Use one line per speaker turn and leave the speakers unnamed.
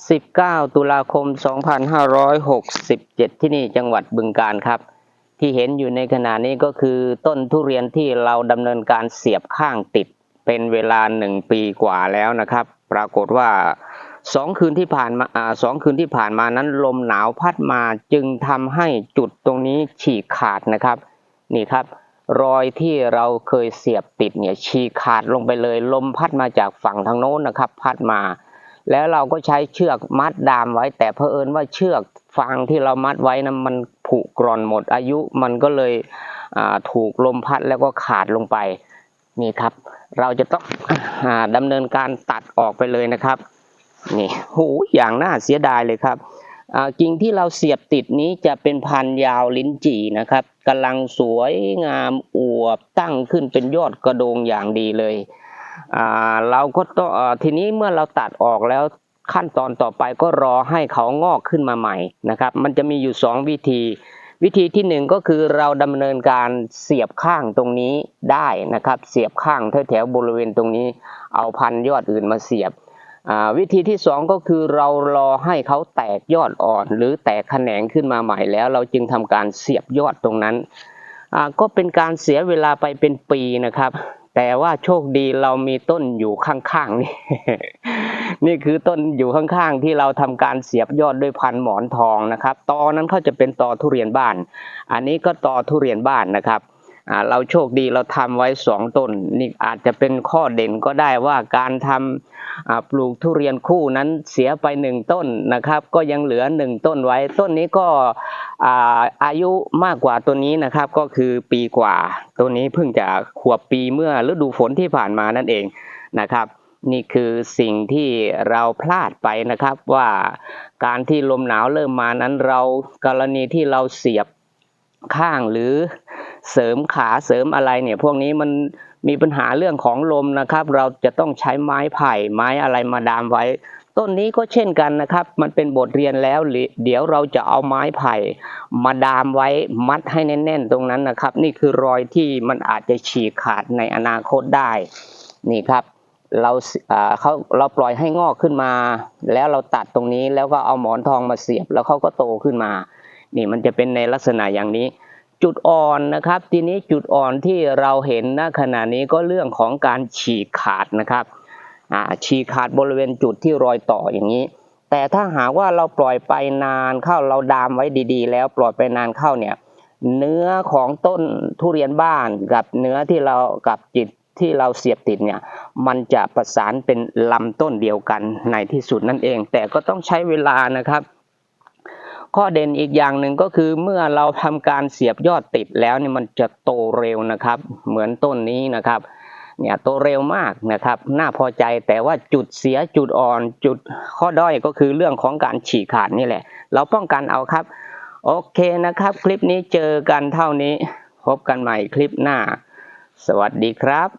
19 ตุลาคม 2567 ที่นี่จังหวัดบึงการครับ ที่เห็นอยู่ในขณะนี้ก็คือต้นทุเรียนที่เราดำเนินการเสียบข้างติดเป็นเวลาหนึ่งปีกว่าแล้วนะครับ ปรากฏว่าสองคืนที่ผ่านมาอ่าสองคืนที่ผ่านมานั้นลมหนาวพัดมาจึงทำให้จุดตรงนี้ฉีกขาดนะครับ นี่ครับ รอยที่เราเคยเสียบติดเนี่ยฉีกขาดลงไปเลย ลมพัดมาจากฝั่งทางโน้นนะครับ พัดมา แล้วเราก็ใช้เชือกมัดดามไว้ แต่เผอิญว่าเชือกฟางที่เรามัดไว้นะมันผุกร่อนหมดอายุมันก็เลยถูกลมพัดแล้วก็ขาดลงไปนี่ครับ เราจะต้องอดำเนินการตัดออกไปเลยนะครับนี่หูอย่างน่าเสียดายเลยครับกิ่งที่เราเสียบติดนี้จะเป็นพันธุ์ยาวลิ้นจี่นะครับกำลังสวยงามอวบตั้งขึ้นเป็นยอดกระโดงอย่างดีเลย เราก็ต้องทีนี้เมื่อเราตัดออกแล้วขั้นตอนต่อไปก็รอให้เขางอกขึ้นมาใหม่นะครับ มันจะมีอยู่สองวิธี วิธีที่หนึ่งก็คือเราดำเนินการเสียบข้างตรงนี้ได้นะครับ เสียบข้างแถวๆบริเวณตรงนี้ เอาพันยอดอื่นมาเสียบวิธีที่สองก็คือเรารอให้เขาแตกยอดอ่อน หรือแตกแขนงขึ้นมาใหม่แล้ว เราจึงทำการเสียบยอดตรงนั้น ก็เป็นการเสียเวลาไปเป็นปีนะครับ แต่ว่าโชคดีเรามีต้นอยู่ข้างๆนี่ นี่คือต้นอยู่ข้างๆ ที่เราทำการเสียบยอดด้วยพันหมอนทองนะครับตอนั้นเขาจะเป็นตอทุเรียนบ้าน อันนี้ก็ตอทุเรียนบ้านนะครับ เราโชคดีเราทำไว้สองต้น นี่อาจจะเป็นข้อเด่นก็ได้ว่าการทำอ่าปลูกทุเรียนคู่นั้นเสียไปหนึ่งต้นนะครับ ก็ยังเหลือหนึ่งต้นไว้ ต้นนี้ก็อาอายุมากกว่าตัวนี้นะครับ ก็คือปีกว่า ตัวนี้เพิ่งจะขวบปีเมื่อฤดูฝนที่ผ่านมานั่นเองนะครับนี่คือสิ่งที่เราพลาดไปนะครับว่าการที่ลมหนาวเริ่มมานั้นเรากรณีที่เราเสียบข้างหรือ เสริมขาเสริมอะไรเนี่ย พวกนี้มันมีปัญหาเรื่องของลมนะครับ เราจะต้องใช้ไม้ไผ่ไม้อะไรมาดามไว้ ต้นนี้ก็เช่นกันนะครับ มันเป็นบทเรียนแล้วเดี๋ยวเราจะเอาไม้ไผ่มาดามไว้มัดให้แน่น ๆ ตรงนั้นนะครับ นี่คือรอยที่มันอาจจะฉีกขาดในอนาคตได้ นี่ครับเราอ่าเขาเราปล่อยให้งอกขึ้นมา แล้วเราตัดตรงนี้แล้วก็เอาหมอนทองมาเสียบ แล้วเขาก็โตขึ้นมา นี่มันจะเป็นในลักษณะอย่างนี้ จุดอ่อนนะครับ ทีนี้จุดอ่อนที่เราเห็นณขณะนี้ก็เรื่องของการฉีกขาดนะครับฉีกขาดบริเวณจุดที่รอยต่ออย่างนี้ แต่ถ้าหากว่าเราปล่อยไปนานเข้าเราดามไว้ดีๆ แล้วปล่อยไปนานเข้าเนี่ยเนื้อของต้นทุเรียนบ้านกับเนื้อที่เรากับจิตที่เราเสียบติดเนี่ยมันจะประสานเป็นลำต้นเดียวกันในที่สุดนั่นเอง แต่ก็ต้องใช้เวลานะครับ ข้อเด่นอีกอย่างหนึ่งก็คือเมื่อเราทำการเสียบยอดติดแล้วเนี่ยมันจะโตเร็วนะครับ เหมือนต้นนี้นะครับเนี่ยโตเร็วมากนะครับ น่าพอใจแต่ว่าจุดเสียจุดอ่อนจุดข้อด้อยก็คือเรื่องของการฉีกขาดนี่แหละ เราป้องกันเอาครับ โอเคนะครับ คลิปนี้เจอกันเท่านี้ พบกันใหม่คลิปหน้า สวัสดีครับ